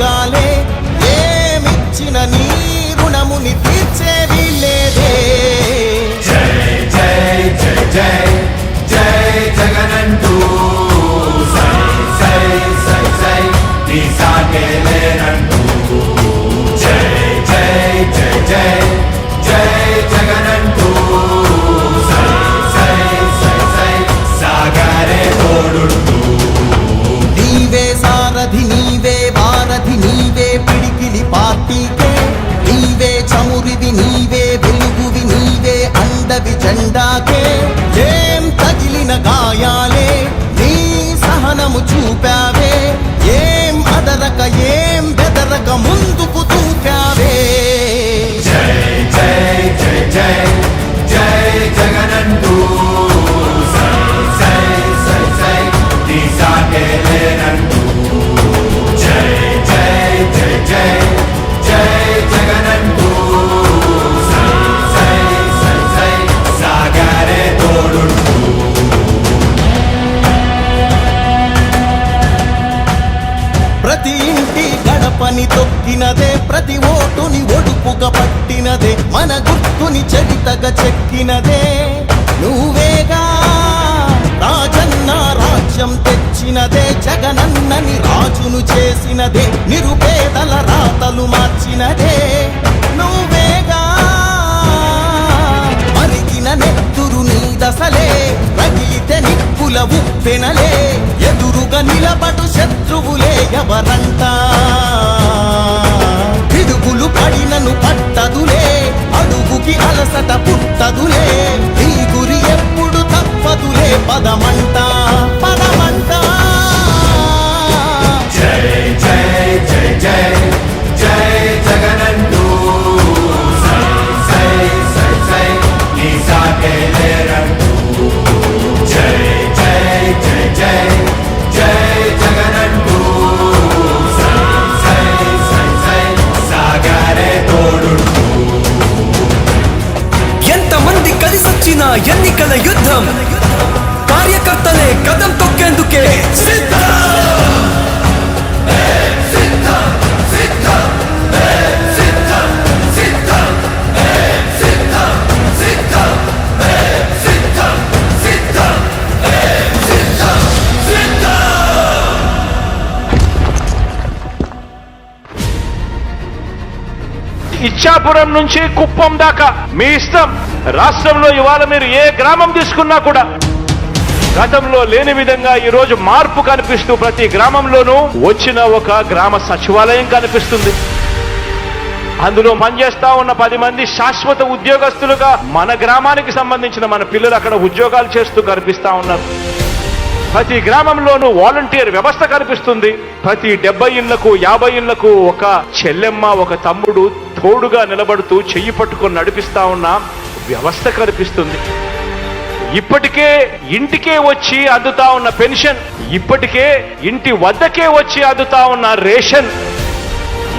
మార్గాలే ఏమిచ్చిన నీ జగనన్నని రాజును చేసినదే నిరుపేదల రాతలు మార్చినదే. నువ్వేగా మరిగిన నెత్తురు నీ దశలే రగిలితే నిప్పుల ఉప్పెనలే. ఎదురుగా నిలబడు శత్రువులే ఎవరంట? పిడుగులు పడినను పట్టదులే అడుగుకి అలసట పుట్టదులే. నీ గురి ఎప్పుడు తప్పదులే పదమంటా? ఇచ్చాపురం నుంచి కుప్పం దాకా. మీ ఇష్టం. రాష్ట్రంలో ఇవాళ మీరు ఏ గ్రామం తీసుకున్నా కూడా గతంలో లేని విధంగా ఈ రోజు మార్పు కనిపిస్తూ ప్రతి గ్రామంలోనూ వచ్చిన ఒక గ్రామ సచివాలయం కనిపిస్తుంది. అందులో పనిచేస్తా ఉన్న పది మంది శాశ్వత ఉద్యోగస్తులుగా మన గ్రామానికి సంబంధించిన మన పిల్లలు అక్కడ ఉద్యోగాలు చేస్తూ కనిపిస్తా ఉన్నారు. ప్రతి గ్రామంలోనూ వాలంటీర్ వ్యవస్థ కనిపిస్తుంది. ప్రతి డెబ్బై ఇళ్ళకు యాభై ఇళ్ళకు ఒక చెల్లెమ్మ ఒక తమ్ముడు తోడుగా నిలబడుతూ చెయ్యి పట్టుకొని నడిపిస్తా ఉన్న వ్యవస్థ కనిపిస్తుంది. ఇప్పటికే ఇంటికే వచ్చి అందుతా ఉన్న పెన్షన్ ఇప్పటికే ఇంటి వద్దకే వచ్చి అందుతా ఉన్న రేషన్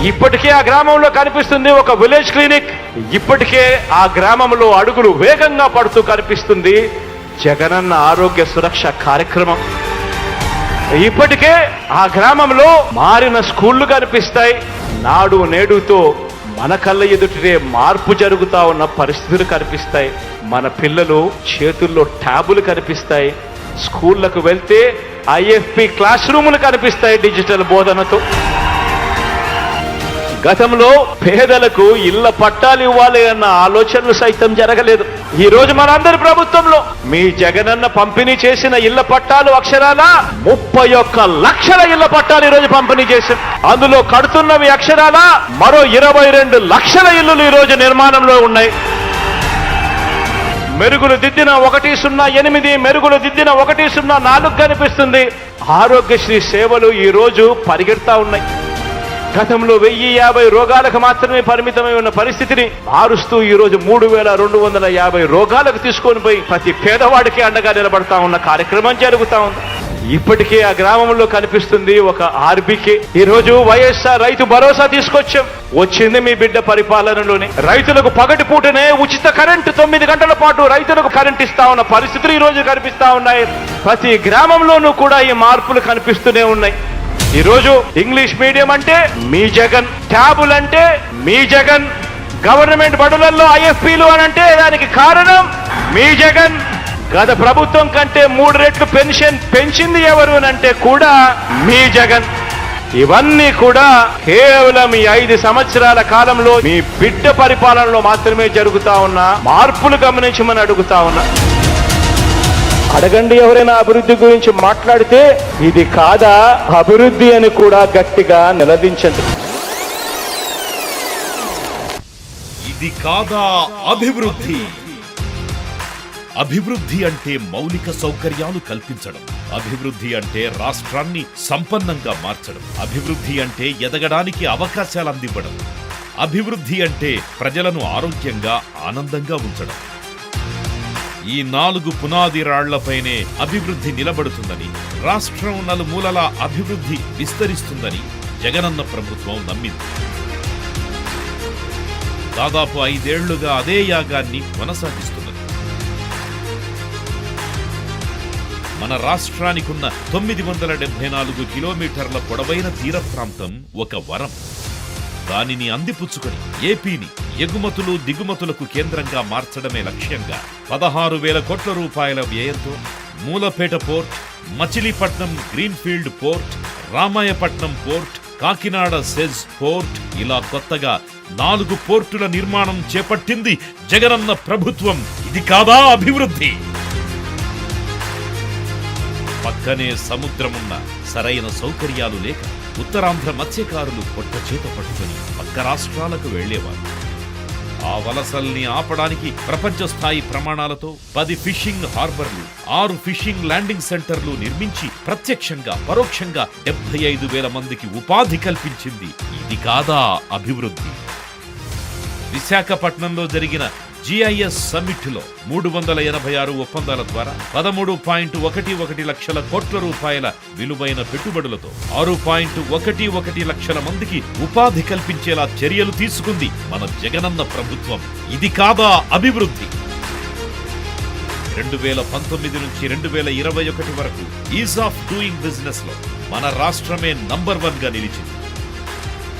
ఇప్పటికే ఆ గ్రామంలో కనిపిస్తుంది ఒక విలేజ్ క్లినిక్ ఇప్పటికే ఆ గ్రామంలో అడుగులు వేగంగా పడుతూ కనిపిస్తుంది జగనన్న ఆరోగ్య సురక్ష కార్యక్రమం. ఇప్పటికే ఆ గ్రామంలో మారిన స్కూళ్ళు కనిపిస్తాయి. నాడు నేడుతో మన కళ్ళ ఎదుటినే మార్పు జరుగుతా ఉన్న పరిస్థితులు కనిపిస్తాయి. మన పిల్లలు చేతుల్లో ట్యాబులు కనిపిస్తాయి. స్కూళ్ళకు వెళ్తే ఐఎఫ్పి క్లాస్ రూములు కనిపిస్తాయి డిజిటల్ బోధనతో. గతంలో పేదలకు ఇళ్ళ పట్టాలు ఇవ్వాలి అన్న ఆలోచనలు సైతం జరగలేదు. ఈ రోజు మనందరి ప్రభుత్వంలో మీ జగనన్న పంపిణీ చేసిన ఇళ్ళ పట్టాలు అక్షరాల ముప్పై ఒక్క లక్షల ఇళ్ళ పట్టాలు ఈ రోజు పంపిణీ చేశారు అందులో కడుతున్నవి అక్షరాల మరో ఇరవై రెండు లక్షల ఇల్లులు ఈ రోజు నిర్మాణంలో ఉన్నాయి. మెరుగులు దిద్దిన ఒకటి సున్నా ఎనిమిది మెరుగులు దిద్దిన ఒకటి సున్నా నాలుగు కనిపిస్తుంది. ఆరోగ్యశ్రీ సేవలు ఈ రోజు పరిగెడతా ఉన్నాయి. గతంలో వెయ్యి యాభై రోగాలకు మాత్రమే పరిమితమై ఉన్న పరిస్థితిని మారుస్తూ ఈ రోజు మూడు వేల రెండు వందల యాభై రోగాలకు తీసుకొని పోయి ప్రతి పేదవాడికి అండగా నిలబడతా ఉన్న కార్యక్రమం జరుగుతా ఉంది. ఇప్పటికే ఆ గ్రామంలో కనిపిస్తుంది ఒక ఆర్బీకే. ఈ రోజు వైఎస్ఆర్ రైతు భరోసా తీసుకొచ్చాం. వచ్చింది మీ బిడ్డ పరిపాలనలోనే. రైతులకు పగటి పూటనే ఉచిత కరెంటు తొమ్మిది గంటల పాటు రైతులకు కరెంట్ ఇస్తా ఉన్న పరిస్థితులు ఈ రోజు కనిపిస్తా ఉన్నాయి. ప్రతి గ్రామంలోనూ కూడా ఈ మార్పులు కనిపిస్తూనే ఉన్నాయి. ఈరోజు ఇంగ్లీష్ మీడియం అంటే మీ జగన్ ట్యాబుల్ అంటే మీ జగన్ గవర్నమెంట్ బడులలో ఐఎఫ్పీలు అని అంటే దానికి కారణం మీ జగన్. గత ప్రభుత్వం కంటే మూడు రెట్లు పెన్షన్ పెంచింది ఎవరు అని అంటే కూడా మీ జగన్. ఇవన్నీ కూడా కేవలం ఈ ఐదు సంవత్సరాల కాలంలో మీ బిడ్డ పరిపాలనలో మాత్రమే జరుగుతా ఉన్న మార్పులు గమనించమని అడుగుతా ఉన్నా. అడగండి ఎవరైనా అభివృద్ధి గురించి మాట్లాడితే ఇది కాదా? అభివృద్ధి అని కూడా గట్టిగా నిలదించండి. ఇది కాదా అభివృద్ధి? అభివృద్ధి అంటే మౌలిక సౌకర్యాలు కల్పించడం. అభివృద్ధి అంటే రాష్ట్రాన్ని సంపన్నంగా మార్చడం. అభివృద్ధి అంటే ఎదగడానికి అవకాశాలు అందివ్వడం. అభివృద్ధి అంటే ప్రజలను ఆరోగ్యంగా ఆనందంగా ఉంచడం. ఈ నాలుగు పునాది రాళ్ళపైనే అభివృద్ధి నిలబడుతుందని రాష్ట్రం నలుమూలల అభివృద్ధి విస్తరిస్తుందని జగనన్న ప్రభుత్వం నమ్మింది. దాదాపు ఐదేళ్ళుగా అదే యాగాన్ని కొనసాగిస్తున్నది. మన రాష్ట్రానికున్న తొమ్మిది వందల డెబ్బై నాలుగు కిలోమీటర్ల పొడవైన తీర ప్రాంతం ఒక వరం. దానిని అందిపుచ్చుకొని ఏపీని ఎగుమతులు దిగుమతులకు కేంద్రంగా మార్చడమే లక్ష్యంగా పదహారు వేల కోట్ల రూపాయల వ్యయంతో Mulapeta port Machilipatnam greenfield port Ramayapatnam port Kakinada SEZ port ఇలా కొత్తగా నాలుగు పోర్టుల నిర్మాణం చేపట్టింది జగనన్న ప్రభుత్వం. ఇది కాదా అభివృద్ధి? పక్కనే సముద్రమున్న సరైన సౌకర్యాలు లేక ఉత్తరాంధ్ర మత్స్యకారులు పొట్ట చేత పట్టుకుని పక్క రాష్ట్రాలకు వెళ్ళేవారు ఆ వలసల్ని ఆపడానికి ప్రపంచ స్థాయి ప్రమాణాలతో పది ఫిషింగ్ హార్బర్లు ఆరు ఫిషింగ్ ల్యాండింగ్ సెంటర్లు నిర్మించి ప్రత్యక్షంగా పరోక్షంగా డెబ్బై ఐదు వేల మందికి ఉపాధి కల్పించింది. ఇది కాదా అభివృద్ధి? విశాఖపట్నంలో జరిగిన జిఐఎస్ సమ్మిట్లో మూడు వందల ఎనభై ఆరు ఒప్పందాల ద్వారా పదమూడు పాయింట్ ఒకటి ఒకటి లక్షల కోట్ల రూపాయల విలువైన పెట్టుబడులతో ఆరు పాయింట్ ఒకటి ఒకటి లక్షల మందికి ఉపాధి కల్పించేలా చర్యలు తీసుకుంది మన జగనన్న ప్రభుత్వం. ఇది కాదా అభివృద్ధి? రెండు వేల పంతొమ్మిది నుంచి రెండు వేల ఇరవై ఒకటి వరకు ఈజ్ ఆఫ్ డూయింగ్ బిజినెస్లో మన రాష్ట్రమే నంబర్ వన్గా నిలిచింది.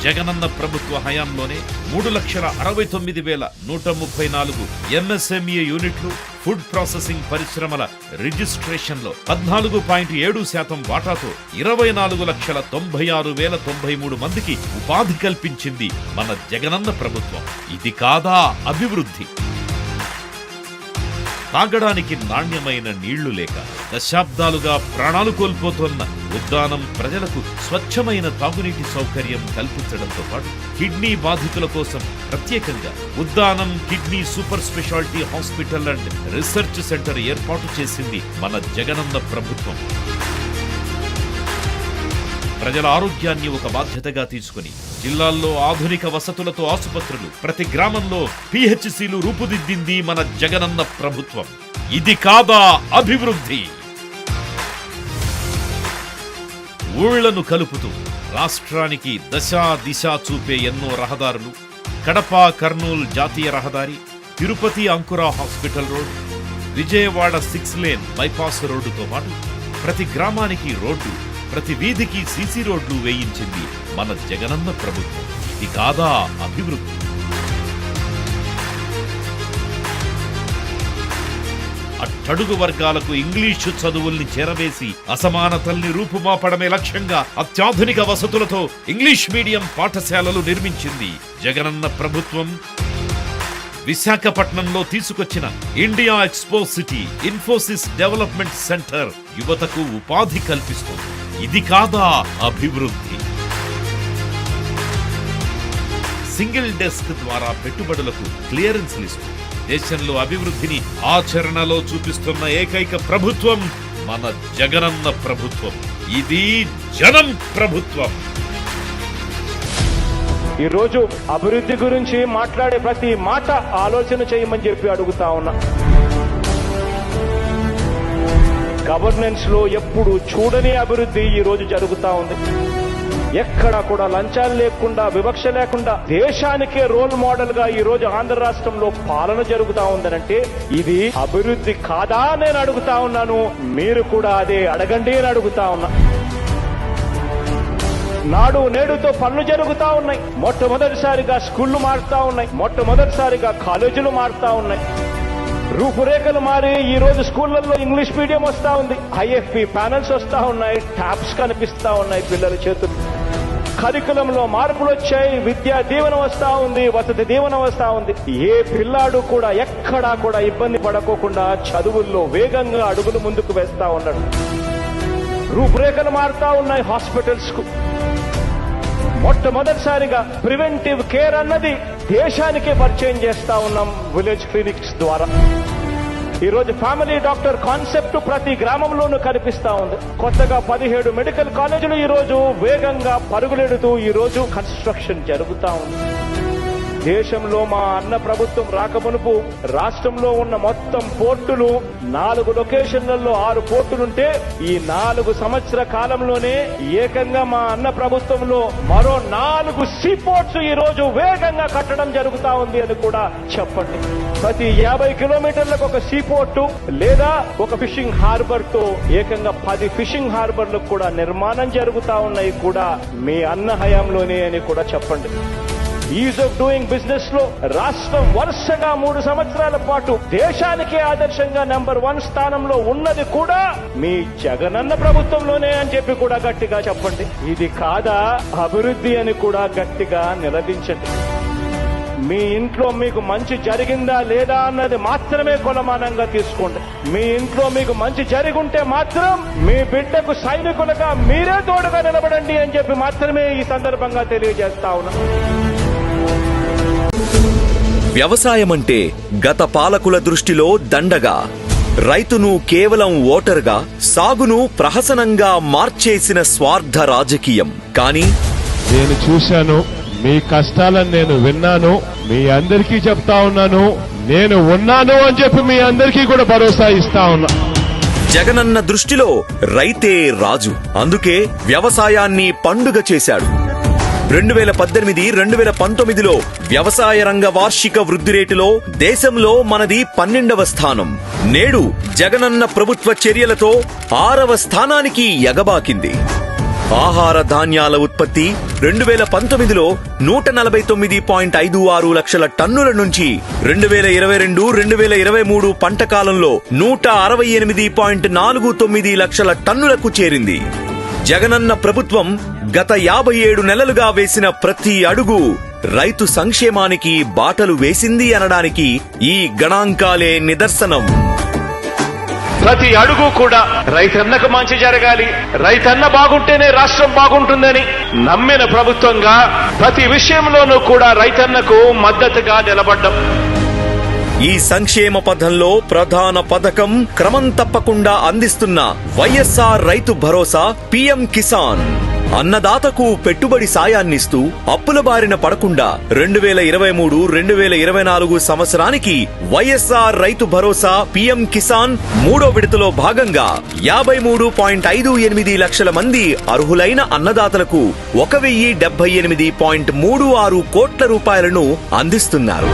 జగనన్న ప్రభుత్వ హయాంలోనే మూడు లక్షల అరవై తొమ్మిది వేల నూట ముప్పై నాలుగు ఎంఎస్ఎంఈ యూనిట్లు ఫుడ్ ప్రాసెసింగ్ పరిశ్రమల రిజిస్ట్రేషన్లో పద్నాలుగు పాయింట్ ఏడు శాతం వాటాతో ఇరవై నాలుగు లక్షల తొంభై ఆరు వేల తొంభై మూడు మందికి ఉపాధి కల్పించింది మన జగనన్న ప్రభుత్వం. ఇది కాదా అభివృద్ధి? తాగడానికి నాణ్యమైన నీళ్ళు లేక దశాబ్దాలుగా ప్రాణాలు కోల్పోతున్న ఉద్దానం ప్రజలకు స్వచ్ఛమైన తాగునీటి సౌకర్యం కల్పించడంతో పాటు కిడ్నీ బాధితుల కోసం ప్రత్యేకంగా Uddanam kidney super speciality hospital and research centre ఏర్పాటు చేసింది మన జగనన్న ప్రభుత్వం. ప్రజల ఆరోగ్యాన్ని ఒక బాధ్యతగా తీసుకుని జిల్లాల్లో ఆధునిక వసతులతో ఆసుపత్రులు ప్రతి గ్రామంలో పిహెచ్సిలు రూపుదిద్దింది మన జగనన్న ప్రభుత్వం. ఇది కాదా అభివృద్ధి? ఊళ్ళను కలుపుతూ రాష్ట్రానికి దశా దిశ చూపే ఎన్నో రహదారులు కడప కర్నూలు జాతీయ రహదారి Tirupati Ankura hospital road Vijayawada six lane bypass రోడ్డుతో పాటు ప్రతి గ్రామానికి రోడ్డు ప్రతి వీధికి సీసీ రోడ్లు వేయించింది మన జగనన్న ప్రభుత్వం. ఇది కాదా అభివృద్ధి. అట్టడుగు వర్గాలకు ఇంగ్లీషు చదువుల్ని చేరవేసి అసమానతల్ని రూపుమాపడమే లక్ష్యంగా అత్యాధునిక వసతులతో ఇంగ్లీష్ మీడియం పాఠశాలలు నిర్మించింది జగనన్న ప్రభుత్వం. విశాఖపట్నంలో తీసుకొచ్చిన India expo city Infosys development centre యువతకు ఉపాధి కల్పిస్తుంది. ఇది కాదా అభివృద్ధి? సింగిల్ డెస్క్ ద్వారా పెట్టుబడులకు క్లియరెన్స్ లిస్టు. దేశంలో అభివృద్ధిని ఆచరణలో చూపిస్తున్న ఏకైక ప్రభుత్వం మన జగనన్న ప్రభుత్వం. ఇది జనం ప్రభుత్వం. ఈ రోజు అభివృద్ధి గురించి మాట్లాడే ప్రతి మాట ఆలోచన చేయమని చెప్పి అడుగుతా ఉన్నా. గవర్నెన్స్లో ఎప్పుడు చూడని అభివృద్ధి ఈ రోజు జరుగుతా ఉంది. ఎక్కడ కూడా లంచాలు లేకుండా వివక్ష లేకుండా దేశానికే రోల్ మోడల్గా ఈ రోజు ఆంధ్ర రాష్ట్రంలో పాలన జరుగుతా ఉందనంటే ఇది అభివృద్ధి కాదా నేను అడుగుతా ఉన్నాను. మీరు కూడా అదే అడగండి అని అడుగుతా ఉన్నా. నాడు నేడుతో పనులు జరుగుతా ఉన్నాయి. మొట్టమొదటిసారిగా స్కూళ్ళు మారుతా ఉన్నాయి. మొట్టమొదటిసారిగా కాలేజీలు మారుతా ఉన్నాయి. రూపురేఖలు మారి ఈ రోజు స్కూళ్ళలో ఇంగ్లీష్ మీడియం వస్తా ఉంది. ఐఎఫ్పి ప్యానల్స్ వస్తా ఉన్నాయి. ట్యాబ్స్ కనిపిస్తా ఉన్నాయి పిల్లల చేతులు. కరికులంలో మార్పులు వచ్చాయి. విద్యా దీవెన వస్తా ఉంది. వసతి దీవెన వస్తా ఉంది. ఏ పిల్లాడు కూడా ఎక్కడా కూడా ఇబ్బంది పడకోకుండా చదువుల్లో వేగంగా అడుగులు ముందుకు వేస్తా ఉన్నాడు. రూపురేఖలు మారుతా ఉన్నాయి హాస్పిటల్స్కు మొట్టమొదటిసారిగా ప్రివెంటివ్ కేర్ అన్నది దేశానికే పరిచయం చేస్తా ఉన్నాం విలేజ్ క్లినిక్స్ ద్వారా. ఈ రోజు ఫ్యామిలీ డాక్టర్ కాన్సెప్ట్ ప్రతి గ్రామంలోనూ కనిపిస్తా ఉంది. కొత్తగా పదిహేడు మెడికల్ కాలేజీలు ఈ రోజు వేగంగా పరుగులెడుతూ ఈ రోజు కన్స్ట్రక్షన్ జరుగుతా ఉంది. దేశంలో మా అన్న ప్రభుత్వం రాకమునుపు రాష్ట్రంలో ఉన్న మొత్తం పోర్టులు నాలుగు లొకేషన్లలో ఆరు పోర్టులుంటే ఈ నాలుగు సంవత్సర కాలంలోనే ఏకంగా మా అన్న ప్రభుత్వంలో మరో నాలుగు సీ పోర్ట్స్ ఈ రోజు వేగంగా కట్టడం జరుగుతా ఉంది అని కూడా చెప్పండి. ప్రతి యాభై కిలోమీటర్లకు ఒక సీ పోర్టు లేదా ఒక ఫిషింగ్ హార్బర్తో ఏకంగా పది ఫిషింగ్ హార్బర్లకు కూడా నిర్మాణం జరుగుతా ఉన్నాయి కూడా మీ అన్న హయాంలోనే అని కూడా చెప్పండి. ఈజ్ ఆఫ్ డూయింగ్ బిజినెస్లో రాష్ట్రం వరుసగా మూడు సంవత్సరాల పాటు దేశానికే ఆదర్శంగా నెంబర్ వన్ స్థానంలో ఉన్నది కూడా మీ జగనన్న ప్రభుత్వంలోనే అని చెప్పి కూడా గట్టిగా చెప్పండి. ఇది కాదా? అభివృద్ధి అని కూడా గట్టిగా నిలదించండి. మీ ఇంట్లో మీకు మంచి జరిగిందా లేదా అన్నది మాత్రమే కొలమానంగా తీసుకోండి. మీ ఇంట్లో మీకు మంచి జరిగుంటే మాత్రం మీ బిడ్డకు సైనికులుగా మీరే తోడుగా నిలబడండి అని చెప్పి మాత్రమే ఈ సందర్భంగా తెలియజేస్తా ఉన్నాను వ్యవసాయమంటే గత పాలకుల దృష్టిలో దండగా. రైతును కేవలం ఓటరుగా సాగును ప్రహసనంగా మార్చేసిన స్వార్థ రాజకీయం. కానీ నేను చూశాను మీ కష్టాలను నేను విన్నాను మీ అందరికీ చెప్తా ఉన్నాను నేను ఉన్నాను అని చెప్పి మీ అందరికీ కూడా భరోసా ఇస్తా ఉన్నా. జగనన్న దృష్టిలో రైతే రాజు. అందుకే వ్యవసాయాన్ని పండుగ చేశాడు. రెండు వేల పద్దెనిమిది రెండు వేల పంతొమ్మిదిలో వ్యవసాయ రంగ వార్షిక వృద్ధి రేటులో దేశంలో మనది పన్నెండవ స్థానం. నేడు జగనన్న ప్రభుత్వ చర్యలతో ఆరవ స్థానానికి ఎగబాకింది. ఆహార ధాన్యాల ఉత్పత్తి రెండు వేల పంతొమ్మిదిలో నూట నలభై తొమ్మిది పాయింట్ ఐదు ఆరు లక్షల టన్నుల నుంచి రెండు వేల ఇరవై రెండు రెండు వేల ఇరవై మూడు పంట కాలంలో నూట అరవై ఎనిమిది పాయింట్ నాలుగు తొమ్మిది లక్షల టన్నులకు చేరింది. జగనన్న ప్రభుత్వం గత యాభై ఏడు నెలలుగా వేసిన ప్రతి అడుగు రైతు సంక్షేమానికి బాటలు వేసింది అనడానికి ఈ గణాంకాలే నిదర్శనం. ప్రతి అడుగు కూడా రైతన్నకు మంచి జరగాలి. రైతన్న బాగుంటేనే రాష్ట్రం బాగుంటుందని నమ్మిన ప్రభుత్వంగా ప్రతి విషయంలోనూ కూడా రైతన్నకు మద్దతుగా నిలబడ్డం. ఈ సంక్షేమ పథంలో ప్రధాన పథకం క్రమం తప్పకుండా అందిస్తున్న వైఎస్ఆర్ రైతు భరోసా పీఎం కిసాన్. అన్నదాతకు పెట్టుబడి సాయాన్నిస్తూ అప్పుల బారిన పడకుండా రెండు వేల ఇరవై మూడు రెండు వేల ఇరవై నాలుగు సంవత్సరానికి వైఎస్ఆర్ రైతు భరోసా పీఎం కిసాన్ మూడో విడతలో భాగంగా యాభై మూడు పాయింట్ ఐదు ఎనిమిది లక్షల మంది అర్హులైన అన్నదాతలకు ఒక వెయ్యి డెబ్బై ఎనిమిది పాయింట్ మూడు ఆరు కోట్ల రూపాయలను అందిస్తున్నారు.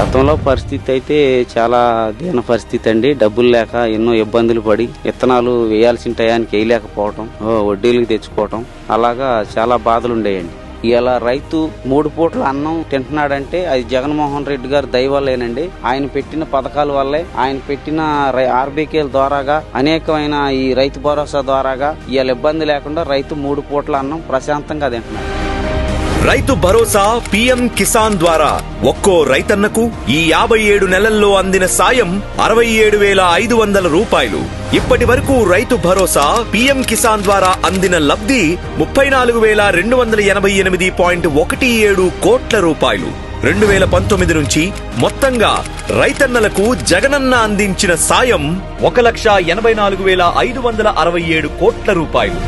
గతంలో పరిస్థితి అయితే చాలా దీన పరిస్థితి అండి. డబ్బులు లేక ఎన్నో ఇబ్బందులు పడి విత్తనాలు వేయాల్సిన టయానికి వేయలేకపోవటం వడ్డీలకు తెచ్చుకోవటం అలాగా చాలా బాధలు ఉండేయండి. ఇలా రైతు మూడు పూట్ల అన్నం తింటున్నాడంటే అది జగన్మోహన్ రెడ్డి గారు దయవల్లేనండి ఆయన పెట్టిన పథకాల వల్లే ఆయన పెట్టిన ఆర్బీకేల ద్వారాగా అనేకమైన ఈ రైతు భరోసా ద్వారాగా ఇలా ఇబ్బంది లేకుండా రైతు మూడు పూట్ల అన్నం ప్రశాంతంగా తింటున్నాడు. రైతు భరోసా పీఎం కిసాన్ ద్వారా ఒక్కో రైతన్నకు ఈ యాభై ఏడు నెలల్లో అందిన సాయం అరవై ఏడు వేల ఐదు వందల రూపాయలు. ఇప్పటి వరకు రైతు భరోసా పీఎం కిసాన్ ద్వారా అందిన లబ్ధి ముప్పై నాలుగు వేల రెండు వందల ఎనభై ఎనిమిది పాయింట్ ఒకటి ఏడు కోట్ల రూపాయలు. రెండు వేల పంతొమ్మిది నుంచి మొత్తంగా రైతన్నలకు జగనన్న అందించిన సాయం ఒక లక్ష ఎనభై నాలుగు వేల ఐదు వందల అరవై ఏడు కోట్ల రూపాయలు.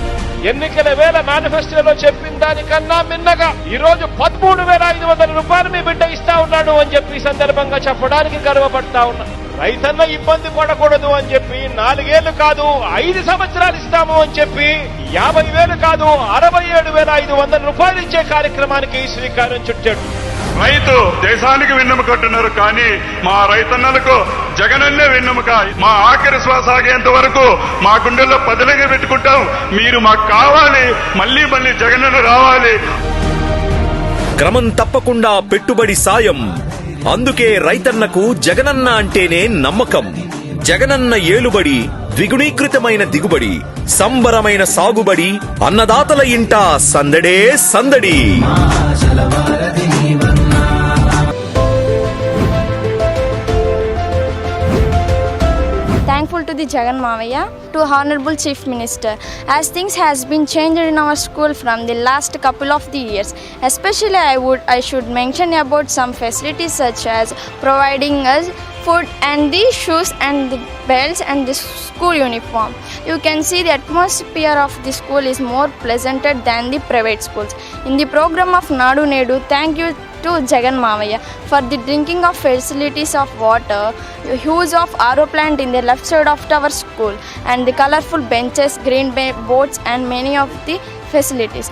ఎన్నికల వేల మేనిఫెస్టోలో చెప్పిన దానికన్నా మిన్నగా ఈ రోజు పదమూడు వేల ఐదు వందల రూపాయలు మీ బిడ్డ ఇస్తా ఉన్నాడు అని చెప్పి ఈ సందర్భంగా చెప్పడానికి గర్వపడతా ఉన్నా. రైతన్న ఇబ్బంది పడకూడదు అని చెప్పి నాలుగేళ్ళు కాదు ఐదు సంవత్సరాలు ఇస్తాము అని చెప్పి యాభై వేలు కాదు అరవై ఏడు వేల ఐదు వందల రూపాయలు ఇచ్చే కార్యక్రమానికి శ్రీకారం చుట్టాడు. రైతు దేశానికి వెన్నెముకట్టున్నారు కానీ మా రైతన్నలకు జగనన్నే వెన్నెముక. మా ఆఖరి శ్వాస ఆగేంత వరకు మా గుండెల్లో పదిలంగా పెట్టుకుంటాం. మీరు మాకు కావాలి మళ్ళీ మళ్ళీ జగనన్న రావాలి. క్రమం తప్పకుండా పెట్టుబడి సాయం. అందుకే రైతన్నకు జగనన్న అంటేనే నమ్మకం. జగనన్న ఏలుబడి ద్విగుణీకృతమైన దిగుబడి సంబరమైన సాగుబడి అన్నదాతల ఇంట సందడే సందడి. To the Jagan Mavaya, to Honorable Chief Minister, as things has been changed in our school from the last couple of the years. Especially, I would I should mention about some facilities such as providing us food and the shoes and the belts and the school uniform. You can see the atmosphere of the school is more pleasanter than the private schools. In the program of Nadu Nedu, thank you to Jagan Mavaya for the drinking of facilities of water, use of RO plant in the left side of our school, and the colorful benches, green boards, and many of the facilities.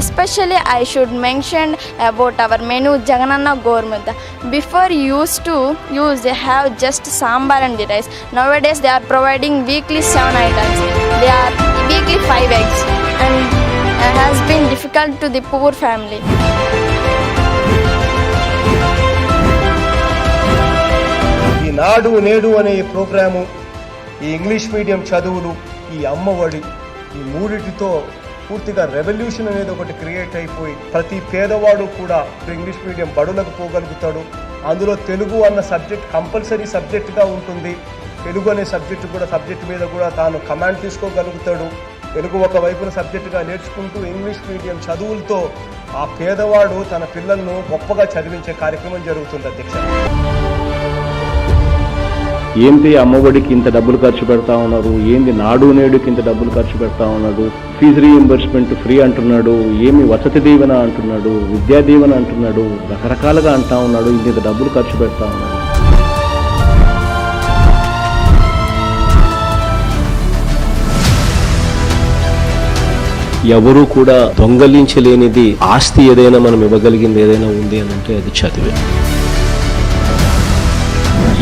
Especially, I should mention about our menu Jagananna Gormudda. Before used to use they have just sambar and the rice. Nowadays, they are providing weekly seven items. They are weekly five eggs, and uh, has been difficult to the poor family. ఈ నాడు నేడు అనే ఈ programme ఈ English medium చదువులు ఈ అమ్మఒడి ఈ మూడిటితో పూర్తిగా revolution అనేది ఒకటి క్రియేట్ అయిపోయి ప్రతి పేదవాడు కూడా ఇంగ్లీష్ మీడియం బడులకు పోగలుగుతాడు. అందులో తెలుగు అన్న సబ్జెక్ట్ కంపల్సరీ సబ్జెక్టుగా ఉంటుంది. తెలుగు అనే సబ్జెక్టు కూడా సబ్జెక్ట్ మీద కూడా తాను కమాండ్ తీసుకోగలుగుతాడు. తెలుగు ఒక వైపున సబ్జెక్టుగా నేర్చుకుంటూ ఇంగ్లీష్ మీడియం చదువులతో ఆ పేదవాడు తన పిల్లలను గొప్పగా చదివించే కార్యక్రమం జరుగుతుంది అధ్యక్ష. ఏంటి అమ్మఒడికి ఇంత డబ్బులు ఖర్చు పెడతా ఉన్నారు? ఏంది నాడు నేడుకి ఇంత డబ్బులు ఖర్చు పెడతా ఉన్నాడు? ఫీజు రీఎంబర్స్మెంట్ ఫ్రీ అంటున్నాడు ఏమి వసతి దీవెన అంటున్నాడు విద్యా దీవెన అంటున్నాడు రకరకాలుగా అంటా ఉన్నాడు ఇంత డబ్బులు ఖర్చు పెడతా ఉన్నాడు. ఎవరూ కూడా దొంగలించలేనిది ఆస్తి ఏదైనా మనం ఇవ్వగలిగింది ఏదైనా ఉంది అని అంటే అది చదివే.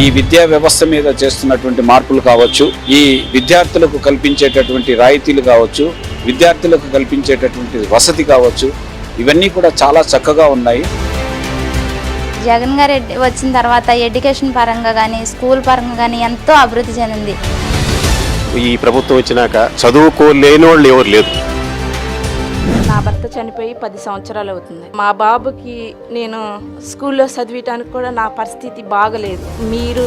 ఈ విద్యా వ్యవస్థ మీద చేస్తున్నటువంటి మార్పులు కావచ్చు ఈ విద్యార్థులకు కల్పించేటటువంటి రాయితీలు కావచ్చు విద్యార్థులకు కల్పించేటటువంటి వసతి కావచ్చు ఇవన్నీ కూడా చాలా చక్కగా ఉన్నాయి. జగన్ గారు వచ్చిన తర్వాత ఎడ్యుకేషన్ పరంగా కానీ స్కూల్ పరంగా కానీ ఎంతో అభివృద్ధి చెందింది. ఈ ప్రభుత్వం వచ్చినాక చదువుకోలేని వాళ్ళు ఎవరు భర్త చనిపోయి పది సంవత్సరాలు అవుతుంది. మా బాబుకి నేను స్కూల్లో చదివటానికి కూడా నా పరిస్థితి బాగలేదు. మీరు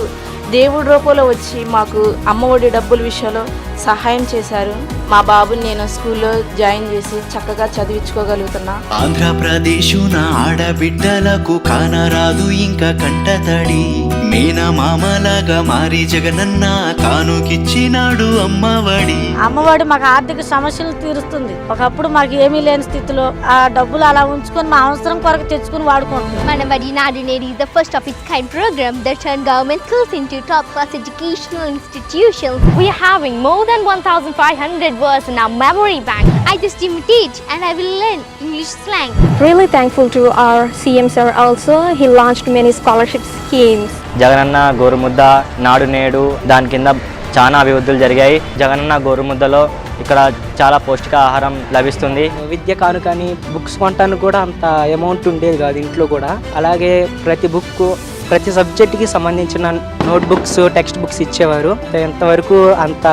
దేవుడి రూపంలో వచ్చి మాకు అమ్మఒడి డబ్బుల విషయంలో సహాయం చేశారు. మా బాబుని నేను స్కూల్లో జాయిన్ చేసి చక్కగా చదివించుకోగలుగుతున్నా. ఆంధ్రప్రదేశున ఆడబిడ్డలకు కానరాదు ఇంకా కంటతడి. మేనమామలాగా మారి జగనన్న కానుకిచ్చినాడు అమ్మఒడి అమ్మఒడి మాకు ఆర్థిక సమస్యలు తీరుస్తుంది. ఒకప్పుడు మాకు ఏమీ లేని స్థితిలో ఆ డబ్బులు అలా ఉంచుకొని మా అవసరం కొరకు తెచ్చుకుని వాడుకుంటున్నాం. Manavadi Nadineri is the first of its kind program that turns government schools into top class educational institutions. We are having more than 1,500 words in our memory bank. I just imitate and I will learn English slang. Really thankful to our CM sir also. He launched many scholarship schemes. Jagananna Gorumudda Nadu Nedu దాని కింద చాలా అభివృద్ధులు జరిగాయి జగనన్న గోరుముద్దలో ఇక్కడ చాలా పౌష్టికాహారం లభిస్తుంది విద్య కానుకని books కొనటానికి కూడా అంత అమౌంట్ ఉండేది కాదు ఇంట్లో కూడా అలాగే ప్రతి బుక్ ప్రతి సబ్జెక్ట్కి సంబంధించిన నోట్బుక్స్ టెక్స్ట్ బుక్స్ ఇచ్చేవారు ఎంతవరకు అంత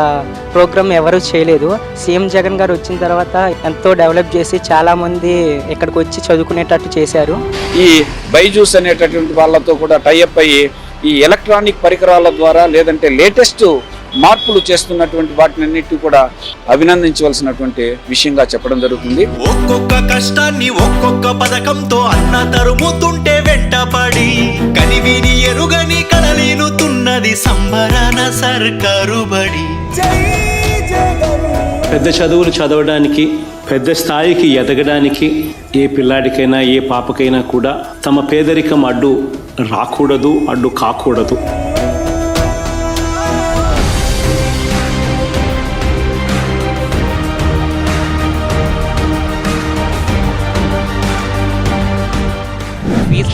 ప్రోగ్రామ్ ఎవరు చేయలేదు. సీఎం జగన్ గారు వచ్చిన తర్వాత ఎంతో డెవలప్ చేసి చాలామంది ఇక్కడికి వచ్చి చదువుకునేటట్టు చేశారు. ఈ బైజూస్ అనేటటువంటి వాళ్ళతో కూడా టైఅప్ అయ్యి ఈ ఎలక్ట్రానిక్ పరికరాల ద్వారా లేదంటే లేటెస్ట్ మార్పులు చేస్తున్నటువంటి వాటినన్నిటి కూడా అభినందించవలసినటువంటి విషయంగా చెప్పడం జరుగుతుంది. ఒక్కొక్క కష్టాన్ని ఒక్కొక్క పథకంతో అన్న తరుముతుంటే వెంటపడి కనివిని ఎరుగని కడలేనుతున్నది సంబరాన సర్కారు బడి పెద్ద చదువులు చదవడానికి పెద్ద స్థాయికి ఎదగడానికి ఏ పిల్లాడికైనా ఏ పాపకైనా కూడా తమ పేదరికం అడ్డు రాకూడదు అడ్డు కాకూడదు.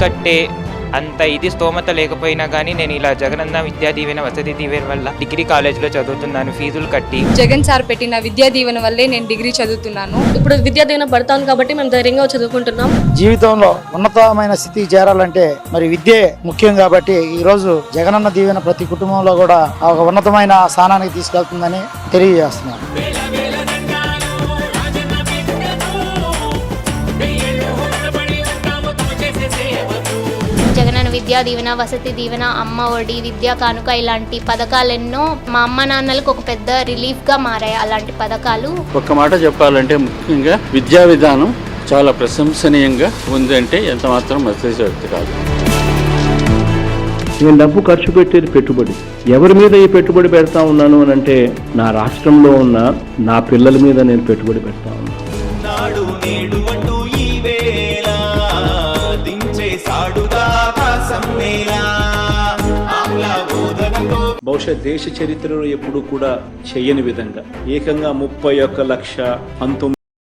కట్టే అంత ఇది స్తోమత లేకపోయినా కానీ నేను ఇలా జగనన్న విద్యా దీవెన వసతి దీవెన వల్ల డిగ్రీ కాలేజ్లో చదువుతున్నాను. ఫీజులు కట్టి జగన్ సార్ పెట్టిన విద్యా దీవెన వల్లే నేను డిగ్రీ చదువుతున్నాను. ఇప్పుడు విద్యా దీవెన పడతాను కాబట్టి మేము ధైర్యంగా చదువుకుంటున్నాం. జీవితంలో ఉన్నతమైన స్థితికి చేరాలంటే మరి విద్యే ముఖ్యం కాబట్టి ఈ రోజు జగనన్న దీవెన ప్రతి కుటుంబంలో కూడా ఒక ఉన్నతమైన స్థానానికి తీసుకెళ్తుందని తెలియజేస్తున్నాను. విద్యా దీవెన వసతి దీవెన అమ్మ ఒడి విద్యా కానుక ఇలాంటి పథకాలెన్నో మా అమ్మ నాన్నలకు ఒక పెద్ద రిలీఫ్గా మారాయి అలాంటి పథకాలు. ఒక్క మాట చెప్పాలంటే ముఖ్యంగా విద్యా విధానం చాలా ప్రశంసనీయంగా ఉందంటే ఎంత మాత్రం అతిశయోక్తి కాదు. నేను డబ్బు ఖర్చు పెట్టేది పెట్టుబడి. ఎవరి మీద ఈ పెట్టుబడి పెడతా ఉన్నాను అని అంటే నా రాష్ట్రంలో ఉన్న నా పిల్లల మీద నేను పెట్టుబడి పెడతా ఉన్నాను. బహుశా దేశ చరిత్రలో ఎప్పుడూ కూడా చేయని విధంగా. ఏకంగా ముప్పై ఒక్క లక్ష పంతొమ్మిది